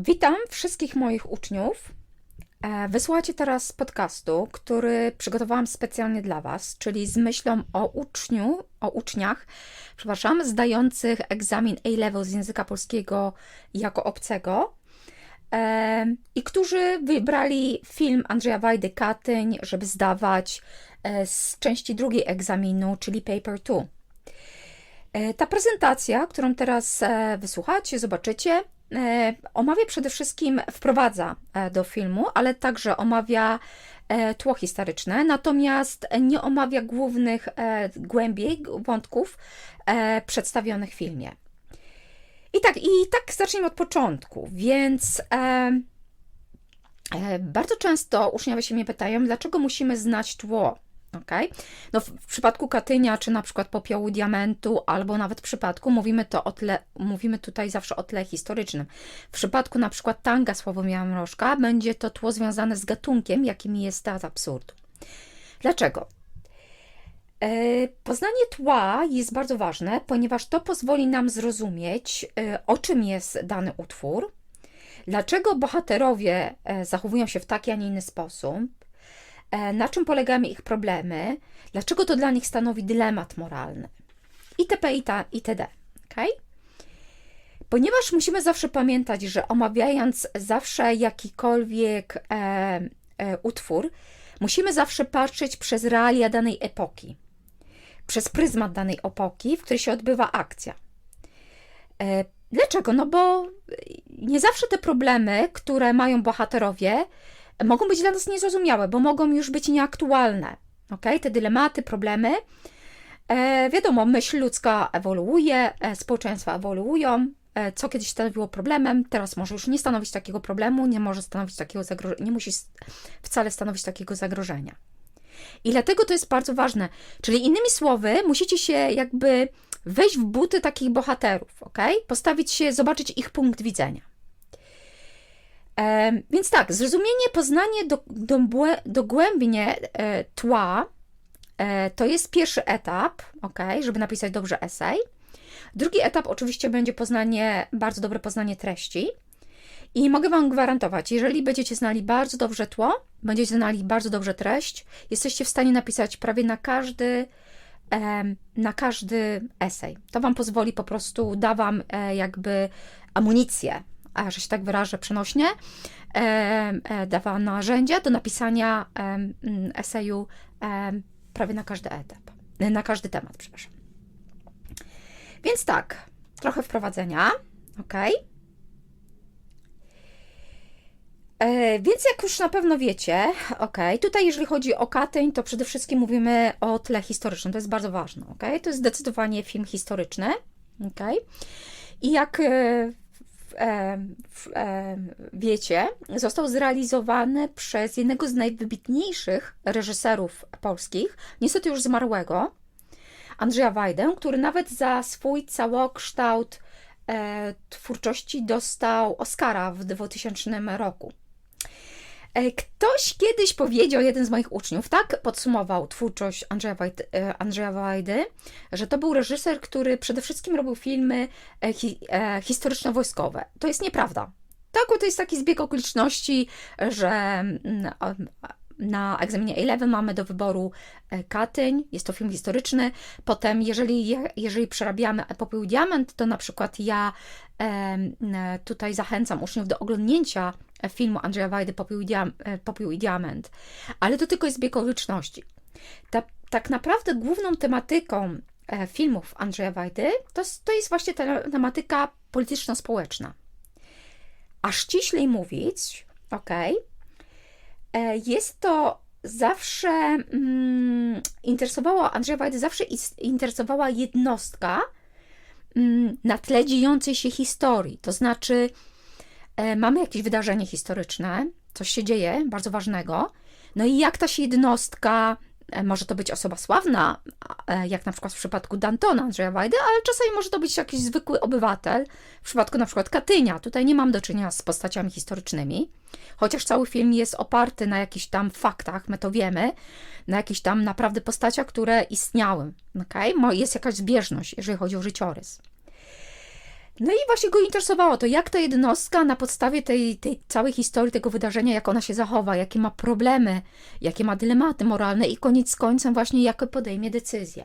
Witam wszystkich moich uczniów. E, Wysłuchacie teraz podcastu, który przygotowałam specjalnie dla Was, czyli z myślą o uczniu, o uczniach, przepraszam, zdających egzamin A-level z języka polskiego jako obcego e, i którzy wybrali film Andrzeja Wajdy Katyń, żeby zdawać e, z części drugiej egzaminu, czyli Paper 2. E, Ta prezentacja, którą teraz wysłuchacie, zobaczycie, omawia przede wszystkim, wprowadza e, do filmu, ale także omawia e, tło historyczne, natomiast nie omawia głównych e, głębiej wątków e, przedstawionych w filmie. I tak, i tak zacznijmy od początku, więc e, e, bardzo często uczniowie się mnie pytają, dlaczego musimy znać tło Okay? No w, przypadku Katynia, czy na przykład popiołu diamentu, albo nawet w przypadku, mówimy, to o tle, mówimy tutaj zawsze o tle historycznym. W przypadku na przykład tanga Sławomira Mrożka będzie to tło związane z gatunkiem, jakim jest teatr absurdu. Dlaczego? E, Poznanie tła jest bardzo ważne, ponieważ to pozwoli nam zrozumieć, e, o czym jest dany utwór, dlaczego bohaterowie e, zachowują się w taki, a nie inny sposób, na czym polegają ich problemy, dlaczego to dla nich stanowi dylemat moralny itp. itd. Okay? Ponieważ musimy zawsze pamiętać, że omawiając zawsze jakikolwiek e, e, utwór, musimy zawsze patrzeć przez realia danej epoki, przez pryzmat danej epoki, w której się odbywa akcja. E, dlaczego? No bo nie zawsze te problemy, które mają bohaterowie, mogą być dla nas niezrozumiałe, bo mogą już być nieaktualne. Okay? Te dylematy, problemy. E, wiadomo, myśl ludzka ewoluuje, e, społeczeństwa ewoluują. E, co kiedyś stanowiło problemem, teraz może już nie stanowić takiego problemu, nie może stanowić takiego zagrożenia, nie musi wcale stanowić takiego zagrożenia. I dlatego to jest bardzo ważne. Czyli innymi słowy, musicie się jakby wejść w buty takich bohaterów, ok? Postawić się, zobaczyć ich punkt widzenia. E, więc tak, zrozumienie, poznanie do, do, dogłębnie e, tła e, to jest pierwszy etap, ok, żeby napisać dobrze esej. Drugi etap oczywiście będzie poznanie, bardzo dobre poznanie treści. I mogę Wam gwarantować, jeżeli będziecie znali bardzo dobrze tło, będziecie znali bardzo dobrze treść, jesteście w stanie napisać prawie na każdy, na każdy esej. To Wam pozwoli po prostu, da Wam e, jakby amunicję, a że się tak wyrażę przenośnie, e, da Wam narzędzia do napisania eseju prawie na każdy etap, na każdy temat, przepraszam. Więc tak, trochę wprowadzenia, ok? E, więc jak już na pewno wiecie, ok, tutaj jeżeli chodzi o Katyń, to przede wszystkim mówimy o tle historycznym, to jest bardzo ważne, ok? To jest zdecydowanie film historyczny, ok? I jak e, w, wiecie, został zrealizowany przez jednego z najwybitniejszych reżyserów polskich, niestety już zmarłego, Andrzeja Wajdę, który nawet za swój całokształt e, twórczości dostał Oscara w 2000 roku. E, Ktoś kiedyś powiedział, jeden z moich uczniów, tak podsumował twórczość Andrzeja Wajdy, e, Andrzeja Wajdy że to był reżyser, który przede wszystkim robił filmy e, hi, historyczno-wojskowe. To jest nieprawda. Tak, to jest taki zbieg okoliczności, że mm, na egzaminie A-Level mamy do wyboru e, Katyń, jest to film historyczny. Potem, jeżeli, je- jeżeli przerabiamy Epopeł Diament, to na przykład ja e, tutaj zachęcam uczniów do oglądnięcia e, filmu Andrzeja Wajdy Popiół i, Diam- Popiół i Diament. Ale to tylko jest zbieg okoliczności. Ta, tak naprawdę główną tematyką filmów Andrzeja Wajdy to, to jest właśnie ta tematyka polityczno-społeczna. A ściślej mówić, okej, E, Jest to zawsze mm, interesowała, Andrzeja Wajdy zawsze interesowała jednostka mm, na tle dziejącej się historii. To znaczy, e, mamy jakieś wydarzenie historyczne, coś się dzieje bardzo ważnego, no i jak ta jednostka, e, może to być osoba sławna, e, jak na przykład w przypadku Dantona Andrzeja Wajdy, ale czasami może to być jakiś zwykły obywatel, w przypadku na przykład Katynia. Tutaj nie mam do czynienia z postaciami historycznymi, chociaż cały film jest oparty na jakichś tam faktach, my to wiemy, na jakichś tam naprawdę postaciach, które istniały. Okay? Jest jakaś zbieżność, jeżeli chodzi o życiorys. No i właśnie go interesowało to, jak ta jednostka na podstawie tej, tej całej historii tego wydarzenia, jak ona się zachowa, jakie ma problemy, jakie ma dylematy moralne i koniec z końcem właśnie jakie podejmie decyzje.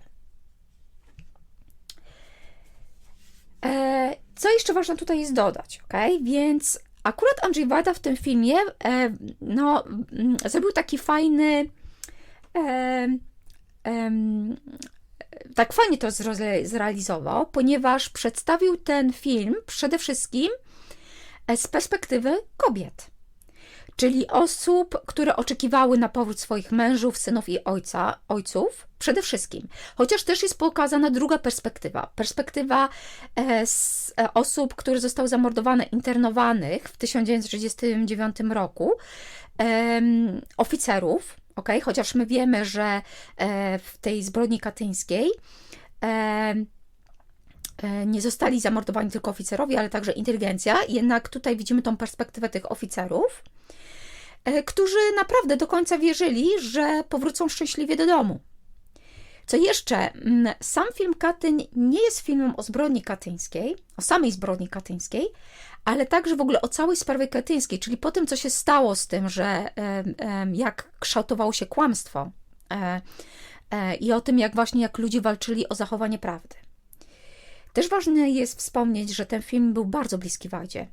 E, co jeszcze ważne tutaj jest dodać, ok? Więc akurat Andrzej Wajda w tym filmie e, no, mm, zrobił taki fajny e, tak fajnie to zrealizował, ponieważ przedstawił ten film przede wszystkim e, z perspektywy kobiet. Czyli osób, które oczekiwały na powrót swoich mężów, synów i ojca, ojców, przede wszystkim. Chociaż też jest pokazana druga perspektywa. Perspektywa e, e, osób, które zostały zamordowane, internowanych w 1939 roku, oficerów, ok? Chociaż my wiemy, że e, w tej zbrodni katyńskiej e, e, nie zostali zamordowani tylko oficerowie, ale także inteligencja. Jednak tutaj widzimy tą perspektywę tych oficerów, którzy naprawdę do końca wierzyli, że powrócą szczęśliwie do domu. Co jeszcze, mm, sam film Katyń nie jest filmem o zbrodni katyńskiej, o samej zbrodni katyńskiej, ale także w ogóle o całej sprawie katyńskiej, czyli po tym, co się stało z tym, że jak kształtowało się kłamstwo e, e, i o tym, jak właśnie jak ludzie walczyli o zachowanie prawdy. Też ważne jest wspomnieć, że ten film był bardzo bliski Wajdzie,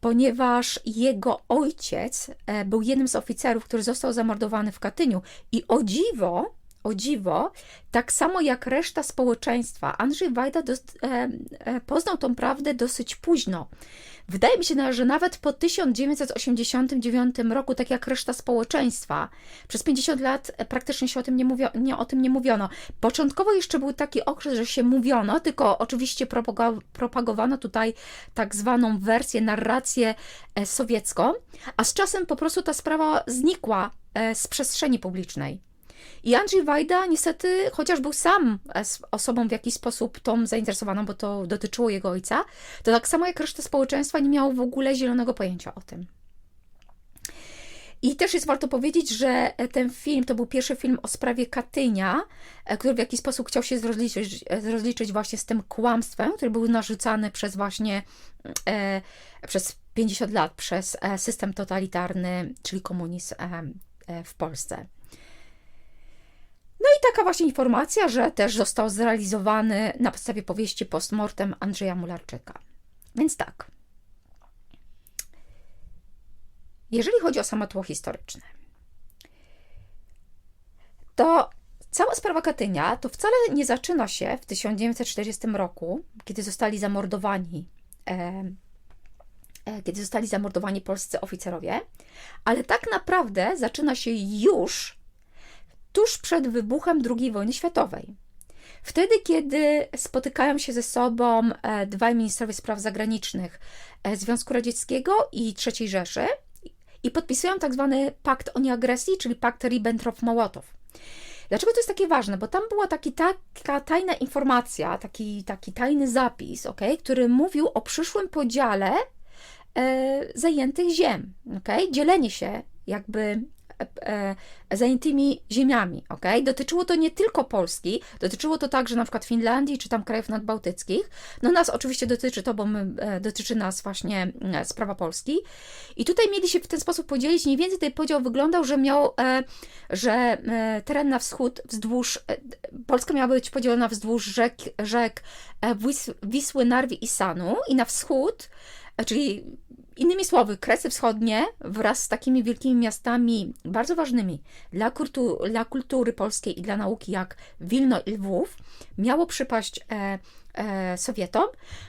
ponieważ jego ojciec e, był jednym z oficerów, który został zamordowany w Katyniu i o dziwo o dziwo, tak samo jak reszta społeczeństwa, Andrzej Wajda do, e, e, poznał tą prawdę dosyć późno. Wydaje mi się, że nawet po 1989 roku, tak jak reszta społeczeństwa, przez 50 lat praktycznie się o tym nie, mówio, nie, o tym nie mówiono. Początkowo jeszcze był taki okres, że się mówiono, tylko oczywiście propagowano tutaj tak zwaną wersję, narrację e, sowiecką, a z czasem po prostu ta sprawa znikła e, z przestrzeni publicznej. I Andrzej Wajda niestety, chociaż był sam e, osobą w jakiś sposób tą zainteresowaną, bo to dotyczyło jego ojca, to tak samo jak reszta społeczeństwa nie miało w ogóle zielonego pojęcia o tym. I też jest warto powiedzieć, że ten film to był pierwszy film o sprawie Katynia, e, który w jakiś sposób chciał się rozliczyć, właśnie z tym kłamstwem, który był narzucany przez właśnie e, przez 50 lat przez e, system totalitarny, czyli komunizm e, e, w Polsce. Taka właśnie informacja, że też został zrealizowany na podstawie powieści postmortem Andrzeja Mularczyka. Więc tak. Jeżeli chodzi o samo tło historyczne, to cała sprawa Katynia to wcale nie zaczyna się w 1940 roku, kiedy zostali zamordowani e, e, kiedy zostali zamordowani polscy oficerowie, ale tak naprawdę zaczyna się już tuż przed wybuchem II wojny światowej. Wtedy, kiedy spotykają się ze sobą e, dwaj ministrowie spraw zagranicznych e, Związku Radzieckiego i III Rzeszy i podpisują tak zwany pakt o nieagresji, czyli pakt Ribbentrop-Mołotow. Dlaczego to jest takie ważne? Bo tam była taki, taka tajna informacja, taki, taki tajny zapis, okay, który mówił o przyszłym podziale e, zajętych ziem, okay? dzielenie się jakby zajętymi ziemiami. Okay? Dotyczyło to nie tylko Polski, dotyczyło to także na przykład Finlandii czy tam krajów nadbałtyckich. No nas oczywiście dotyczy to, bo my, e, dotyczy nas właśnie e, sprawa Polski. I tutaj mieli się w ten sposób podzielić. Mniej więcej ten podział wyglądał, że miał, że teren na wschód wzdłuż, Polska miała być podzielona wzdłuż rzek, rzek Wisły, Narwi i Sanu i na wschód czyli Innymi słowy, Kresy Wschodnie wraz z takimi wielkimi miastami bardzo ważnymi dla, kultu, dla kultury polskiej i dla nauki, jak Wilno i Lwów, miało przypaść e, e, Sowietom,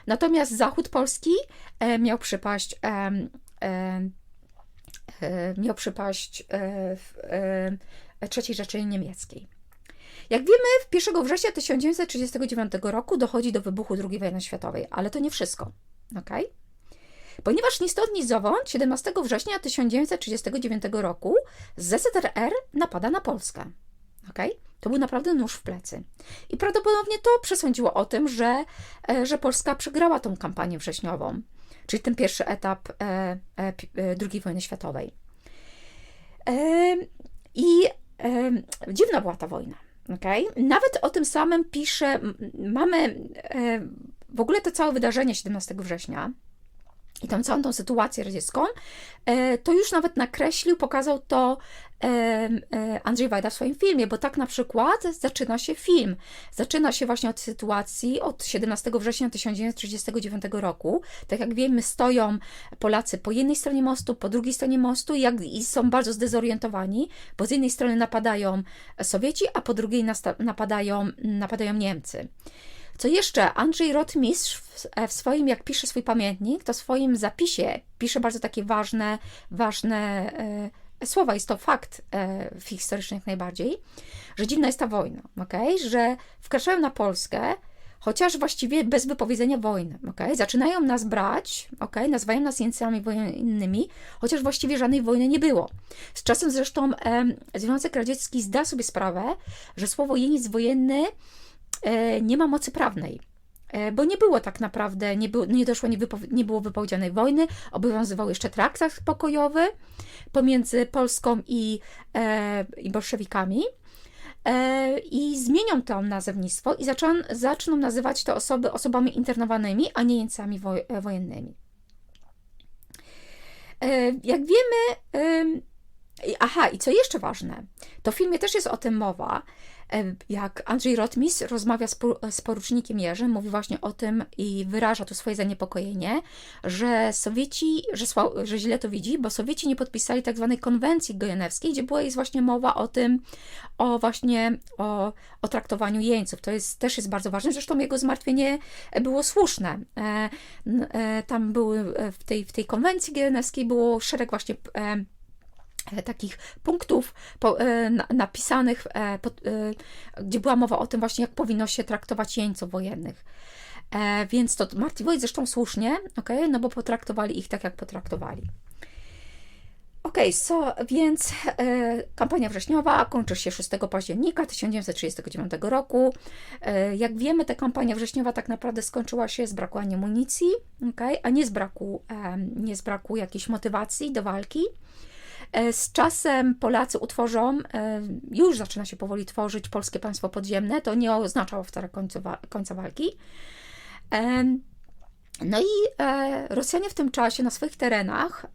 natomiast zachód Polski e, miał przypaść e, e, miał przypaść e, III Rzeczy Niemieckiej. Jak wiemy, 1 września 1939 roku dochodzi do wybuchu II wojny światowej, ale to nie wszystko. Okay? Ponieważ ni stąd, ni zowąd 17 września 1939 roku ZSRR napada na Polskę. Okay? To był naprawdę nóż w plecy. I prawdopodobnie to przesądziło o tym, że, e, że Polska przegrała tą kampanię wrześniową, czyli ten pierwszy etap e, e, II wojny światowej. I dziwna była ta wojna. Okay? Nawet o tym samym pisze, mamy w ogóle to całe wydarzenie 17 września i tą całą tą sytuację radziecką, e, to już nawet nakreślił, pokazał to e, e, Andrzej Wajda w swoim filmie, bo tak na przykład zaczyna się film. Zaczyna się właśnie od sytuacji od 17 września 1939 roku. Tak jak wiemy, stoją Polacy po jednej stronie mostu, po drugiej stronie mostu jak, i są bardzo zdezorientowani, bo z jednej strony napadają Sowieci, a po drugiej napadają, napadają Niemcy. Co jeszcze, Andrzej Rotmistrz w, w swoim, jak pisze swój pamiętnik, to w swoim zapisie pisze bardzo takie ważne, ważne e, słowa, jest to fakt e, historyczny jak najbardziej, że dziwna jest ta wojna, okay? że wkraczają na Polskę, chociaż właściwie bez wypowiedzenia wojny. Okay? Zaczynają nas brać, okay? nazywają nas jeńcami wojennymi, chociaż właściwie żadnej wojny nie było. Z czasem zresztą e, Związek Radziecki zda sobie sprawę, że słowo jeniec wojenny E, nie ma mocy prawnej e, bo nie było tak naprawdę, nie, było, nie doszło, nie, nie było wypowiedzianej wojny, obowiązywał jeszcze traktat pokojowy pomiędzy Polską i, e, i bolszewikami. E, I zmienią to nazewnictwo i zaczą, zaczną nazywać te osoby osobami internowanymi, a nie jeńcami woj, e, wojennymi. E, jak wiemy, aha, i co jeszcze ważne, to w filmie też jest o tym mowa, E, jak Andrzej Rotmis rozmawia z, z porucznikiem Jerzym, mówi właśnie o tym i wyraża tu swoje zaniepokojenie, że Sowieci, że, że źle to widzi, bo Sowieci nie podpisali tak zwanej konwencji gejenewskiej, gdzie była jest właśnie mowa o tym, o właśnie o, o traktowaniu jeńców. To jest, też jest bardzo ważne, zresztą jego zmartwienie było słuszne. E, e, tam były w tej, w tej konwencji gejenewskiej było szereg właśnie E, takich punktów po, e, napisanych, e, gdzie była mowa o tym właśnie, jak powinno się traktować jeńców wojennych. Więc to Marty Wojt zresztą słusznie, okay, no bo potraktowali ich tak, jak potraktowali. Ok, so, więc e, kampania wrześniowa kończy się 6 października 1939 roku. E, jak wiemy, ta kampania wrześniowa tak naprawdę skończyła się z braku amunicji, okay, a nie z braku, e, nie z braku jakiejś motywacji do walki. E, z czasem Polacy utworzą, e, już zaczyna się powoli tworzyć polskie państwo podziemne, to nie oznaczało wcale końca, końca walki. No i e, Rosjanie w tym czasie na swoich terenach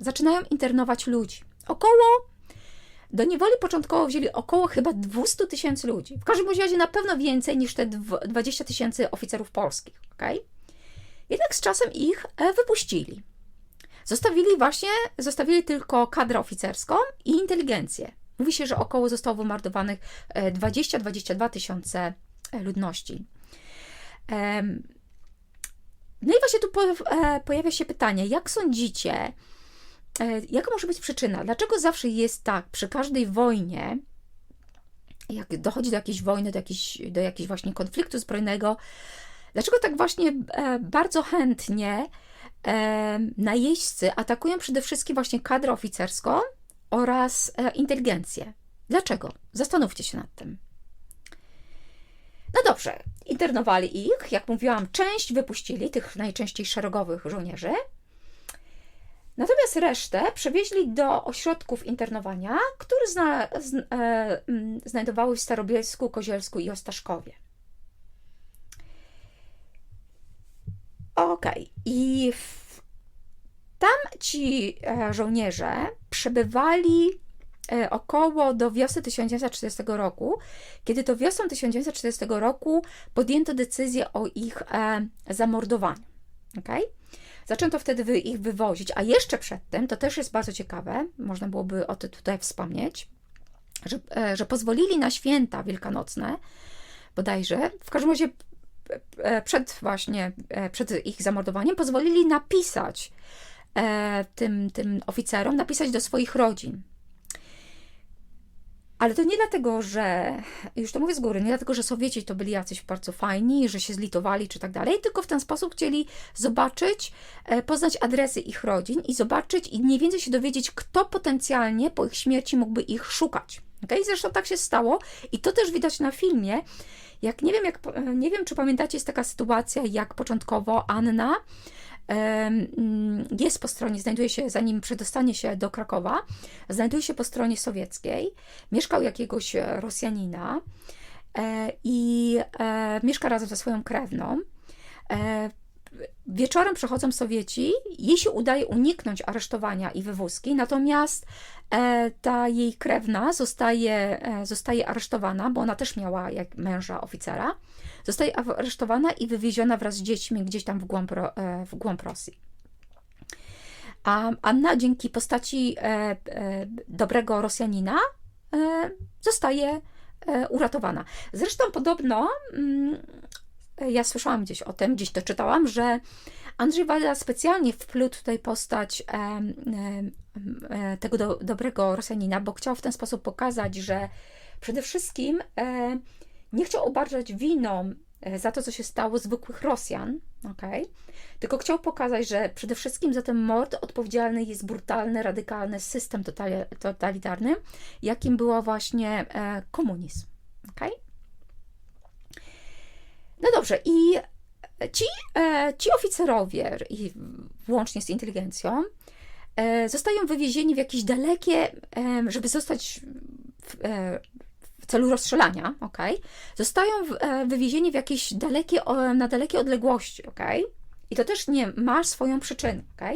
zaczynają internować ludzi. Około, do niewoli początkowo wzięli około chyba 200 tysięcy ludzi. W każdym razie na pewno więcej niż te 20 tysięcy oficerów polskich. Okay? Jednak z czasem ich wypuścili. Zostawili właśnie, zostawili tylko kadrę oficerską i inteligencję. Mówi się, że około zostało wymordowanych 20-22 e, tysiące e, ludności. No i właśnie tu e, pojawia się pytanie, jak sądzicie, jaka może być przyczyna? Dlaczego zawsze jest tak przy każdej wojnie, jak dochodzi do jakiejś wojny, do do jakiegoś właśnie konfliktu zbrojnego, dlaczego tak właśnie bardzo chętnie e, najeźdźcy atakują przede wszystkim właśnie kadrę oficerską oraz e, inteligencję. Dlaczego? Zastanówcie się nad tym. No dobrze, internowali ich, jak mówiłam, część wypuścili, tych najczęściej szeregowych żołnierzy. Natomiast resztę przewieźli do ośrodków internowania, które zna, z, e, znajdowały w Starobielsku, Kozielsku i Ostaszkowie. Okej. Okay. I tam ci e, żołnierze przebywali e, około do wiosny 1940 roku, kiedy to wiosną 1940 roku podjęto decyzję o ich e, zamordowaniu. Okay? Zaczęto wtedy ich wywozić, a jeszcze przedtem, to też jest bardzo ciekawe, można byłoby o tym tutaj wspomnieć, że, że pozwolili na święta wielkanocne, bodajże, w każdym razie przed właśnie, e, przed ich zamordowaniem, pozwolili napisać e, tym, tym oficerom, napisać do swoich rodzin. Ale to nie dlatego, że, już to mówię z góry, nie dlatego, że Sowieci to byli jacyś bardzo fajni, że się zlitowali czy tak dalej, tylko w ten sposób chcieli zobaczyć, poznać adresy ich rodzin i zobaczyć i mniej więcej się dowiedzieć, kto potencjalnie po ich śmierci mógłby ich szukać. Okay? Zresztą tak się stało i to też widać na filmie, jak nie wiem, jak, nie wiem, czy pamiętacie, jest taka sytuacja, jak początkowo Anna jest po stronie, znajduje się, zanim przedostanie się do Krakowa, znajduje się po stronie sowieckiej, mieszkał jakiegoś Rosjanina e, i e, mieszka razem ze swoją krewną. Wieczorem przychodzą Sowieci, jej się udaje uniknąć aresztowania i wywózki, natomiast e, ta jej krewna zostaje, e, zostaje aresztowana, bo ona też miała jak męża oficera, zostaje aresztowana i wywieziona wraz z dziećmi gdzieś tam w głąb, e, w głąb Rosji. A Anna dzięki postaci dobrego Rosjanina zostaje uratowana. Zresztą podobno mm, ja słyszałam gdzieś o tym, gdzieś to czytałam, że Andrzej Wajda specjalnie wpluł tutaj postać e, e, tego do, dobrego Rosjanina, bo chciał w ten sposób pokazać, że przede wszystkim e, nie chciał obarczać winą e, za to, co się stało zwykłych Rosjan, okay? tylko chciał pokazać, że przede wszystkim za ten mord odpowiedzialny jest brutalny, radykalny system totalitarny, jakim było właśnie e, komunizm. Okay? No dobrze, i ci, e, ci oficerowie, i włącznie z inteligencją, e, zostają wywiezieni w jakieś dalekie, e, żeby zostać w, w celu rozstrzelania, ok? Zostają wywiezieni w jakieś dalekie, na dalekie odległości, ok? I to też nie ma swoją przyczynę, ok?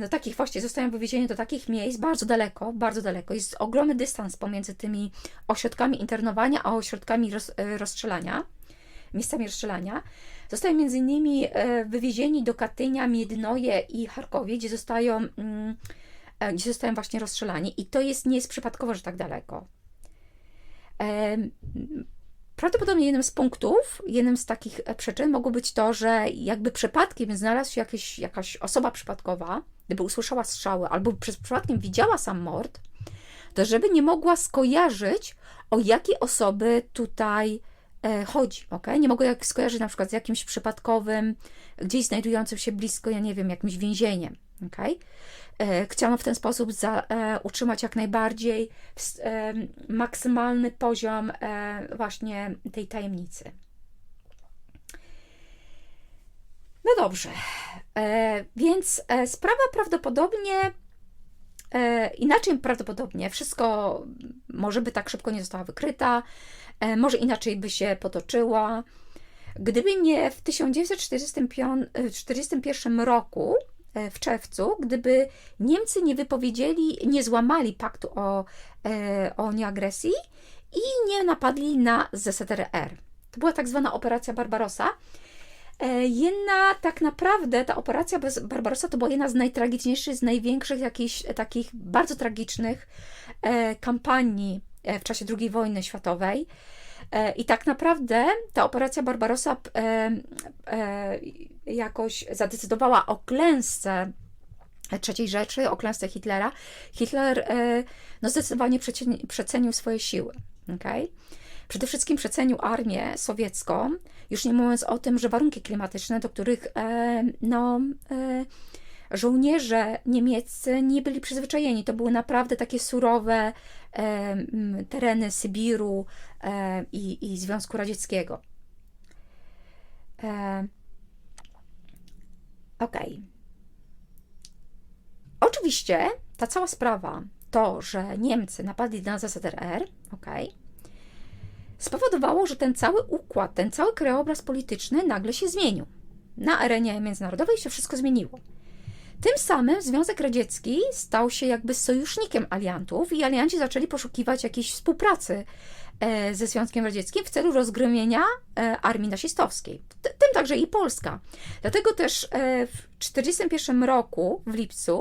No takich właśnie zostają wywiezieni do takich miejsc bardzo daleko, bardzo daleko. Jest ogromny dystans pomiędzy tymi ośrodkami internowania a ośrodkami roz, rozstrzelania miejscami rozstrzelania. Zostają innymi e, wywiezieni do Katynia, Miednoje i Charkowie, gdzie zostają, mm, e, gdzie zostają właśnie rozstrzelani. I to jest, nie jest przypadkowo, że tak daleko. Prawdopodobnie jednym z punktów, jednym z takich e, przyczyn mogło być to, że jakby przypadkiem znalazł się jakieś, jakaś osoba przypadkowa, gdyby usłyszała strzały albo przez przypadkiem widziała sam mord, to żeby nie mogła skojarzyć, o jakie osoby tutaj chodzi, ok? Nie mogę jak skojarzyć na przykład z jakimś przypadkowym, gdzieś znajdującym się blisko, ja nie wiem, jakimś więzieniem, ok? E, chciałam w ten sposób za, e, utrzymać jak najbardziej e, maksymalny poziom e, właśnie tej tajemnicy. No dobrze, e, więc sprawa prawdopodobnie inaczej prawdopodobnie wszystko może by tak szybko nie została wykryta. E, może inaczej by się potoczyła. Gdyby nie w 1941 roku, e, w czerwcu, gdyby Niemcy nie wypowiedzieli, nie złamali paktu o, e, o nieagresji i nie napadli na ZSRR. To była tak zwana operacja Barbarossa. Jedna tak naprawdę ta operacja Barbarossa to była jedna z najtragiczniejszych, z największych jakichś takich bardzo tragicznych kampanii w czasie II wojny światowej. E, I tak naprawdę ta operacja Barbarossa e, e, jakoś zadecydowała o klęsce trzeciej rzeczy, o klęsce Hitlera. Hitler no, zdecydowanie przecenił swoje siły. Okay? Przede wszystkim przecenił armię sowiecką, już nie mówiąc o tym, że warunki klimatyczne, do których no, żołnierze niemieccy nie byli przyzwyczajeni. To były naprawdę takie surowe e, tereny Sybiru e, i, i Związku Radzieckiego. E, ok. Oczywiście ta cała sprawa, to, że Niemcy napadli na ZSRR, ok, spowodowało, że ten cały układ, ten cały krajobraz polityczny nagle się zmienił. Na arenie międzynarodowej się wszystko zmieniło. Tym samym Związek Radziecki stał się jakby sojusznikiem aliantów i alianci zaczęli poszukiwać jakiejś współpracy e, ze Związkiem Radzieckim w celu rozgromienia e, armii nazistowskiej, tym także i Polska. Dlatego też e, w 1941 roku, w lipcu,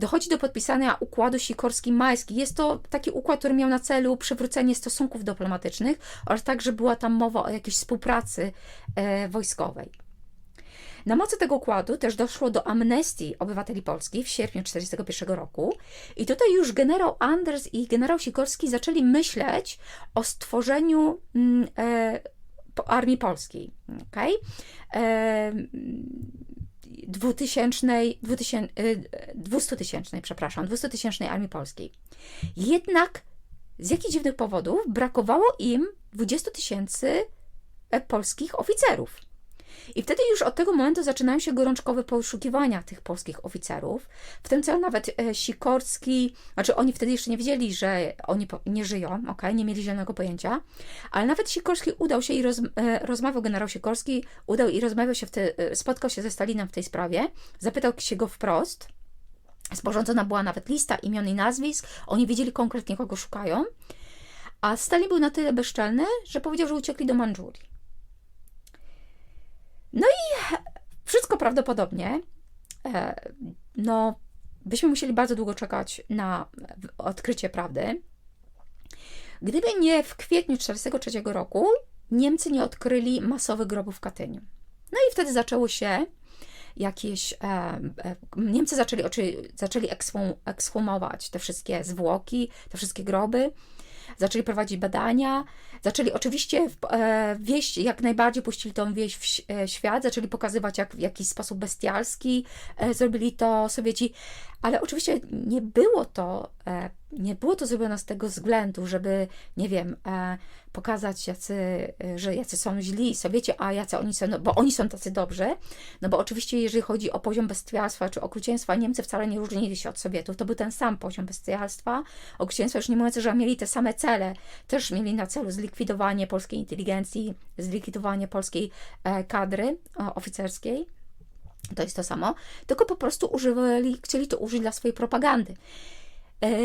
dochodzi do podpisania układu Sikorski-Majski. Jest to taki układ, który miał na celu przywrócenie stosunków dyplomatycznych oraz także była tam mowa o jakiejś współpracy wojskowej. Na mocy tego układu też doszło do amnestii obywateli Polski w sierpniu 1941 roku i tutaj już generał Anders i generał Sikorski zaczęli myśleć o stworzeniu mm, e, armii polskiej. Okay? E, 2000, 2000, 200 tysięcznej, przepraszam, 200 tysięcznej armii polskiej. Jednak z jakichś dziwnych powodów brakowało im 20 tysięcy e, polskich oficerów. I wtedy już od tego momentu zaczynają się gorączkowe poszukiwania tych polskich oficerów. W tym celu nawet e, Sikorski, znaczy oni wtedy jeszcze nie wiedzieli, że oni nie żyją, ok, nie mieli zielonego pojęcia, ale nawet Sikorski udał się i roz, e, rozmawiał, generał Sikorski udał i rozmawiał się, w te, e, spotkał się ze Stalinem w tej sprawie, zapytał się go wprost, sporządzona była nawet lista imion i nazwisk, oni wiedzieli konkretnie, kogo szukają, a Stalin był na tyle bezczelny, że powiedział, że uciekli do Mandżurii. No i wszystko prawdopodobnie, e, no, byśmy musieli bardzo długo czekać na odkrycie prawdy. Gdyby nie w kwietniu 1943 roku Niemcy nie odkryli masowych grobów w Katyniu. No i wtedy zaczęło się jakieś. E, e, Niemcy zaczęli, oczy, zaczęli ekshum, ekshumować te wszystkie zwłoki, te wszystkie groby zaczęli prowadzić badania, zaczęli oczywiście e, wieść, jak najbardziej puścili tą wieść w e, świat, zaczęli pokazywać, jak w jakiś sposób bestialski e, zrobili to Sowieci, ale oczywiście nie było to, nie było to zrobione z tego względu, żeby, nie wiem, pokazać, jacy, że jacy są źli Sowieci, a jacy oni są, no, bo oni są tacy dobrzy, no bo oczywiście jeżeli chodzi o poziom bestialstwa czy okrucieństwa, Niemcy wcale nie różnili się od Sowietów, to był ten sam poziom bestialstwa, okrucieństwa, już nie mówiąc, że mieli te same cele, też mieli na celu zlikwidowanie polskiej inteligencji, zlikwidowanie polskiej kadry oficerskiej, to jest to samo, tylko po prostu używali, chcieli to użyć dla swojej propagandy.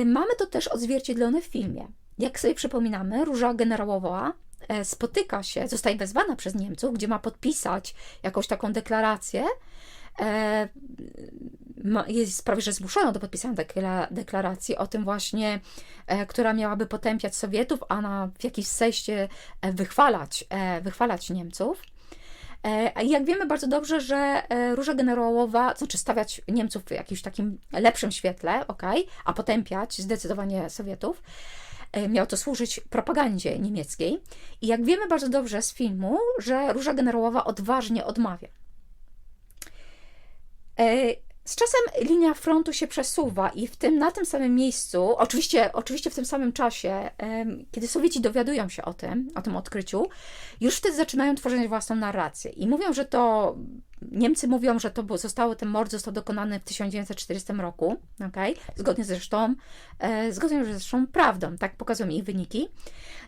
Mamy to też odzwierciedlone w filmie. Jak sobie przypominamy, Róża Generałowa e, spotyka się, zostaje wezwana przez Niemców, gdzie ma podpisać jakąś taką deklarację. E, jest prawie że zmuszona do podpisania deklaracji o tym właśnie, e, która miałaby potępiać Sowietów, a na w jakimś sensie wychwalać, wychwalać Niemców. I jak wiemy bardzo dobrze, że Róża Generałowa, znaczy stawiać Niemców w jakimś takim lepszym świetle, ok, a potępiać zdecydowanie Sowietów, E, miało to służyć propagandzie niemieckiej. I jak wiemy bardzo dobrze z filmu, że Róża Generałowa odważnie odmawia. Z czasem linia frontu się przesuwa i w tym, na tym samym miejscu, oczywiście, oczywiście w tym samym czasie, kiedy Sowieci dowiadują się o tym, o tym odkryciu, już wtedy zaczynają tworzyć własną narrację i mówią, że to Niemcy mówią, że to zostało, ten mord został dokonany w 1940 roku, okay? zgodnie zresztą, e, zgodnie zresztą prawdą, tak pokazują ich wyniki.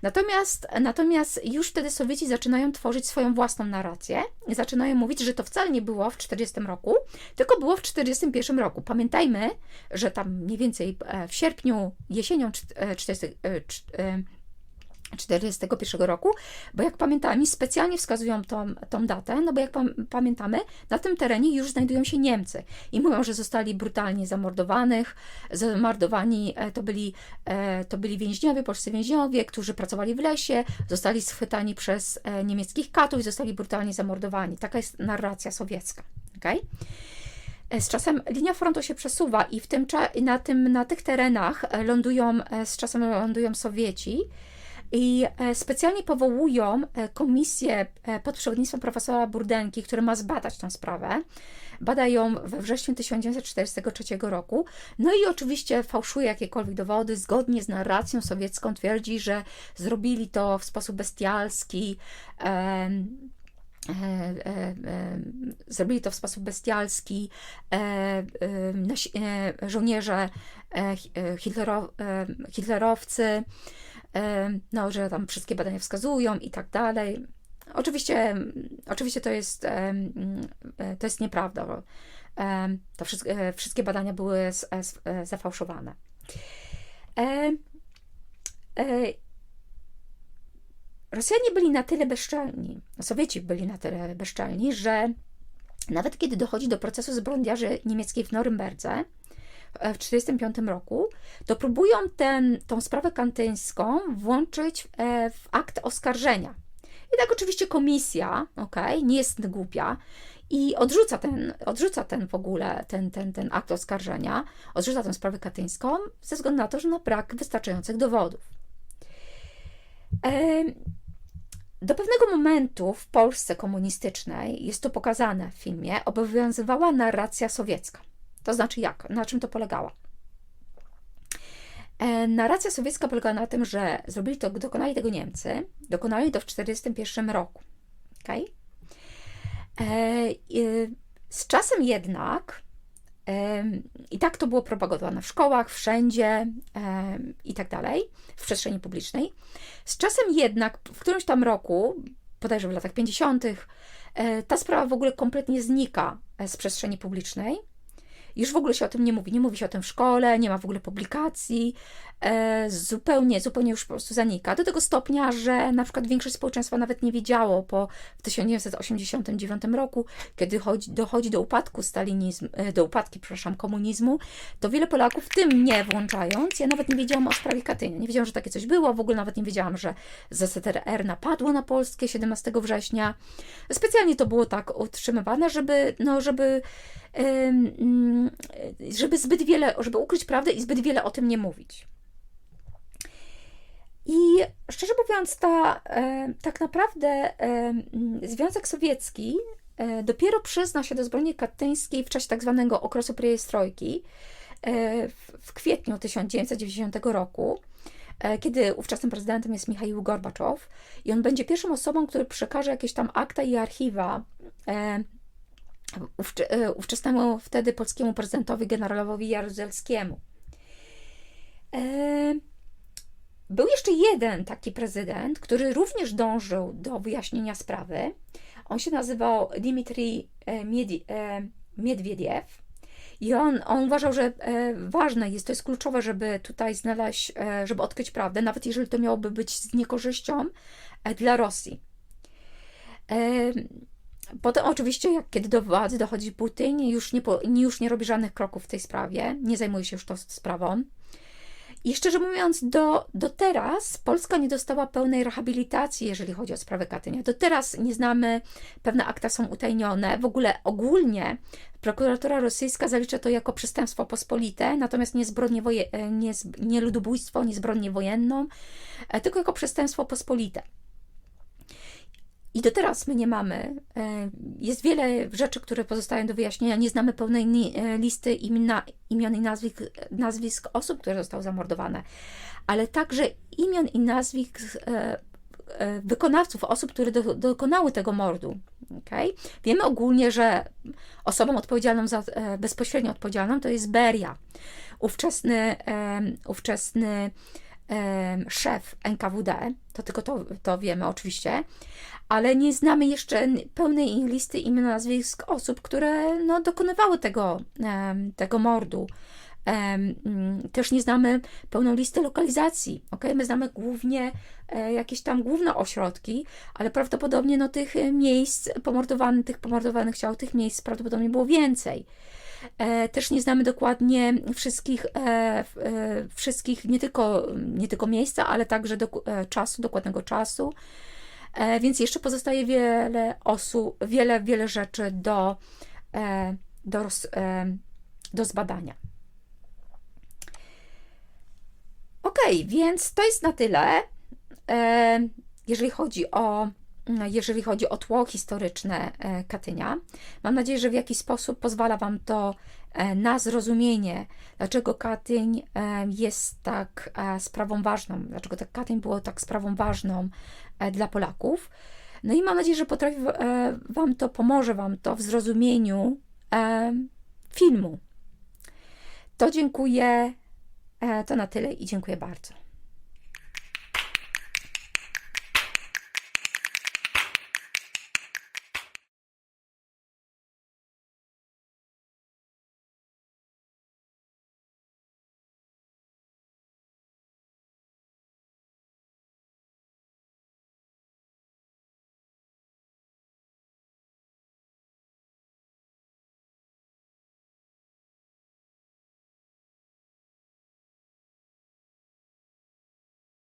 Natomiast, natomiast już wtedy Sowieci zaczynają tworzyć swoją własną narrację i zaczynają mówić, że to wcale nie było w 1940 roku, tylko było w 1941 roku. Pamiętajmy, że tam mniej więcej e, w sierpniu, jesienią 40, 1941 roku, bo jak pamiętamy, specjalnie wskazują tą, tą datę, no bo jak pamiętamy, na tym terenie już znajdują się Niemcy i mówią, że zostali brutalnie zamordowanych, zamordowani e, to byli, e, to byli więźniowie, polscy więźniowie, którzy pracowali w lesie, zostali schwytani przez e, niemieckich katów i zostali brutalnie zamordowani. Taka jest narracja sowiecka. Okay? Z czasem linia frontu się przesuwa i w tym, na, tym, na tych terenach lądują, z czasem lądują Sowieci, i e, specjalnie powołują e, komisję e, pod przewodnictwem profesora Burdenki, który ma zbadać tę sprawę. Badają we wrześniu 1943 roku. No i oczywiście fałszuje jakiekolwiek dowody. Zgodnie z narracją sowiecką twierdzi, że zrobili to w sposób bestialski. E, e, e, zrobili to w sposób bestialski. żołnierze hitlerow, hitlerowcy no, że tam wszystkie badania wskazują i tak dalej. Oczywiście, oczywiście to jest, e, to jest nieprawda. To wszystkie, wszystkie badania były e, zafałszowane. E, Rosjanie byli na tyle bezczelni, Sowieci byli na tyle bezczelni, że nawet kiedy dochodzi do procesu zbrodniarzy niemieckiej w Norymberdze, w 1945 roku, to próbują ten, tą sprawę kantyńską włączyć e, w akt oskarżenia. I tak oczywiście komisja, okay, nie jest głupia, i odrzuca ten, odrzuca ten w ogóle, ten, ten, ten akt oskarżenia, odrzuca tę sprawę katyńską ze względu na to, że na brak wystarczających dowodów. E, do pewnego momentu w Polsce komunistycznej, jest to pokazane w filmie, obowiązywała narracja sowiecka. To znaczy jak? Na czym to polegało? E, narracja sowiecka polegała na tym, że zrobili to, dokonali tego Niemcy, dokonali to w 1941 roku. Okay? E, z czasem jednak, em, i tak to było propagowane w szkołach, wszędzie i tak dalej, w przestrzeni publicznej. Z czasem jednak, w którymś tam roku, bodajże w latach 50., e, ta sprawa w ogóle kompletnie znika e, z przestrzeni publicznej. Już w ogóle się o tym nie mówi. Nie mówi się o tym w szkole, nie ma w ogóle publikacji. E, zupełnie, zupełnie już po prostu zanika. Do tego stopnia, że na przykład większość społeczeństwa nawet nie wiedziało po w 1989 roku, kiedy chodzi, dochodzi do upadku stalinizmu, e, do upadki, przepraszam, komunizmu, to wiele Polaków, w tym mnie włączając, ja nawet nie wiedziałam o sprawie Katynia. Nie wiedziałam, że takie coś było, w ogóle nawet nie wiedziałam, że ZSRR napadło na Polskę 17 września. Specjalnie to było tak utrzymywane, żeby, no, żeby, żeby zbyt wiele, żeby ukryć prawdę i zbyt wiele o tym nie mówić. I szczerze mówiąc, ta, tak naprawdę mm, Związek Sowiecki e, dopiero przyzna się do zbrodni katyńskiej w czasie tak zwanego okresu prejestrojki e, w, kwietniu 1990 roku, e, kiedy ówczesnym prezydentem jest Michaił Gorbaczow i on będzie pierwszą osobą, który przekaże jakieś tam akta i archiwa ówczesnemu wtedy polskiemu prezydentowi generalowi Jaruzelskiemu. E, Był jeszcze jeden taki prezydent, który również dążył do wyjaśnienia sprawy. On się nazywał Dmitrij e, e, Miedwiediew. I on, on uważał, że e, ważne jest, to jest kluczowe, żeby tutaj znaleźć, e, żeby odkryć prawdę, nawet jeżeli to miałoby być z niekorzyścią e, dla Rosji. Potem oczywiście, jak kiedy do władzy dochodzi Putin, już nie, po, już nie robi żadnych kroków w tej sprawie, nie zajmuje się już tą sprawą. I szczerze mówiąc, do, do teraz Polska nie dostała pełnej rehabilitacji, jeżeli chodzi o sprawę Katynia. Do teraz nie znamy, pewne akta są utajnione. W ogóle ogólnie prokuratura rosyjska zalicza to jako przestępstwo pospolite, natomiast nie, woje, e, nie, nie ludobójstwo, nie zbrodnię wojenną, e, tylko jako przestępstwo pospolite. I do teraz my nie mamy. e, Jest wiele rzeczy, które pozostają do wyjaśnienia. Nie znamy pełnej e, listy imna, imion i nazwisk, nazwisk osób, które zostały zamordowane, ale także imion i nazwisk e, wykonawców, osób, które do, dokonały tego mordu. Okay? Wiemy ogólnie, że osobą odpowiedzialną za, bezpośrednio odpowiedzialną to jest Beria, ówczesny, ówczesny szef NKWD, to tylko to, to wiemy oczywiście, ale nie znamy jeszcze pełnej listy imion nazwisk osób, które no, dokonywały tego, tego mordu. Mm, Też nie znamy pełną listę lokalizacji. Okay? My znamy głównie e, jakieś tam główne ośrodki, ale prawdopodobnie no, tych e, miejsc pomordowanych, tych pomordowanych ciał, tych miejsc prawdopodobnie było więcej. E, Też nie znamy dokładnie wszystkich, e, e, wszystkich nie, tylko, nie tylko miejsca, ale także e, czasu, dokładnego czasu. Więc jeszcze pozostaje wiele osób, wiele, wiele rzeczy do, do, do zbadania. Okej, więc to jest na tyle, jeżeli chodzi o, jeżeli chodzi o tło historyczne e, Katynia. Mam nadzieję, że w jakiś sposób pozwala Wam to e, na zrozumienie, dlaczego Katyń e, jest tak sprawą ważną, dlaczego tak Katyń było tak sprawą ważną dla Polaków. No i mam nadzieję, że potrafi Wam to, pomoże Wam to w zrozumieniu filmu. To dziękuję. To na tyle i dziękuję bardzo.